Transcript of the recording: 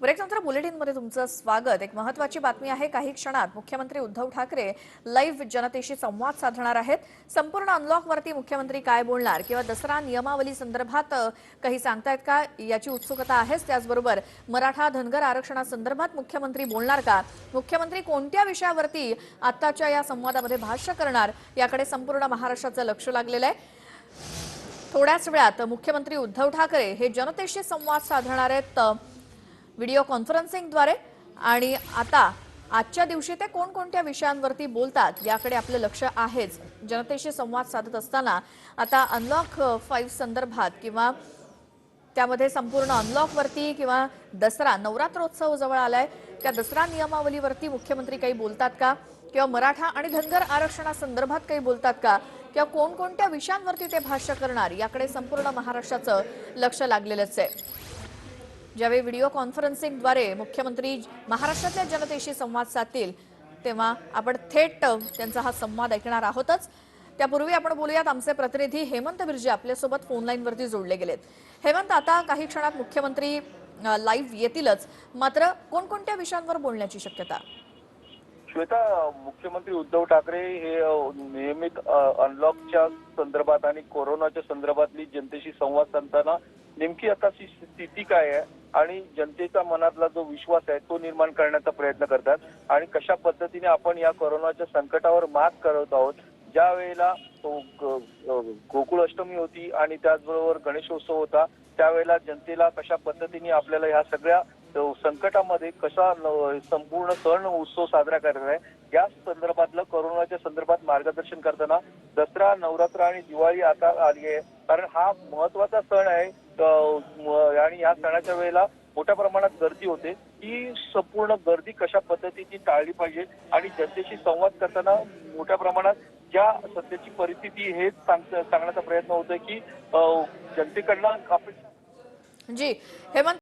ब्रेकनंतर बुलेटिनमध्ये तुमचं स्वागत. एक महत्वाची बातमी आहे काही क्षणात मुख्यमंत्री उद्धव ठाकरे लाईव्ह जनतेशी संवाद साधणार आहेत. संपूर्ण अनलॉकवरती मुख्यमंत्री काय बोलणार? किंवा दसरा नियमावली संदर्भात काही सांगतायत का? याची उत्सुकता आहेच. त्याचबरोबर मराठा धनगर आरक्षणासंदर्भात मुख्यमंत्री बोलणार का? मुख्यमंत्री कोणत्या विषयावरती आत्ताच्या या संवादामध्ये भाष्य करणार? याकडे संपूर्ण महाराष्ट्राचं लक्ष लागलेलं आहे. थोड्याच वेळात मुख्यमंत्री उद्धव ठाकरे हे जनतेशी संवाद साधणार आहेत. व्हिडिओ कॉन्फरन्सिंगद्वारे आणि आता आजच्या दिवशी ते कोणकोणत्या विषयांवरती बोलतात याकडे आपलं लक्ष आहेच. जनतेशी संवाद साधत असताना आता अनलॉक फाईव्ह संदर्भात किंवा त्यामध्ये संपूर्ण अनलॉकवरती किंवा दसरा नवरात्रोत्सव जवळ आलाय. त्या दसरा नियमावलीवरती मुख्यमंत्री काही बोलतात का? किंवा मराठा आणि धनगर आरक्षणासंदर्भात काही बोलतात का? किंवा कोणकोणत्या विषयांवरती ते भाष्य करणार? याकडे संपूर्ण महाराष्ट्राचं लक्ष लागलेलंच आहे. ज्यावेळी व्हिडिओ कॉन्फरन्सिंगद्वारे मुख्यमंत्री महाराष्ट्रातल्या जनतेशी संवाद साधतील तेव्हा आपण थेट त्यांचा हा संवाद ऐकणार आहोतच. त्यापूर्वी आपण बोलूयात आमचे प्रतिनिधी हेमंत बिर्जे आपल्यासोबत फोन लाईनवरती जोडले गेलेत. हेमंत आता काही क्षणात मुख्यमंत्री लाईव्ह येतीलच. मात्र कोणकोणत्या विषयांवर बोलण्याची शक्यता? श्वेता मुख्यमंत्री उद्धव ठाकरे हे नियमित अनलॉकच्या संदर्भात आणि कोरोनाच्या संदर्भातली जनतेशी संवाद साधताना नेमकी आता स्थिती काय आहे आणि जनतेचा मनातला जो विश्वास आहे तो निर्माण करण्याचा प्रयत्न करतात आणि कशा पद्धतीने आपण या कोरोनाच्या संकटावर मात करत आहोत ज्या वेळेला गोकुळ अष्टमी होती आणि त्याचबरोबर गणेशोत्सव होता त्यावेळेला जनतेला कशा पद्धतीने आपल्याला ह्या सगळ्या संकटामध्ये कसा संपूर्ण सण उत्सव साजरा करायचा आहे या संदर्भातलं कोरोनाच्या संदर्भात मार्गदर्शन करताना दसरा नवरात्र आणि दिवाळी आता आली आहे. कारण हा महत्त्वाचा सण आहे आणि या सणाच्या वेळेला मोठ्या प्रमाणात गर्दी होते. ही संपूर्ण गर्दी कशा पद्धतीची टाळली पाहिजे आणि जनतेशी संवाद करताना मोठ्या प्रमाणात ज्या सध्याची परिस्थिती हेच सांग- सांगण्याचा प्रयत्न होतोय की जनतेकडनं आपण जी हेमंत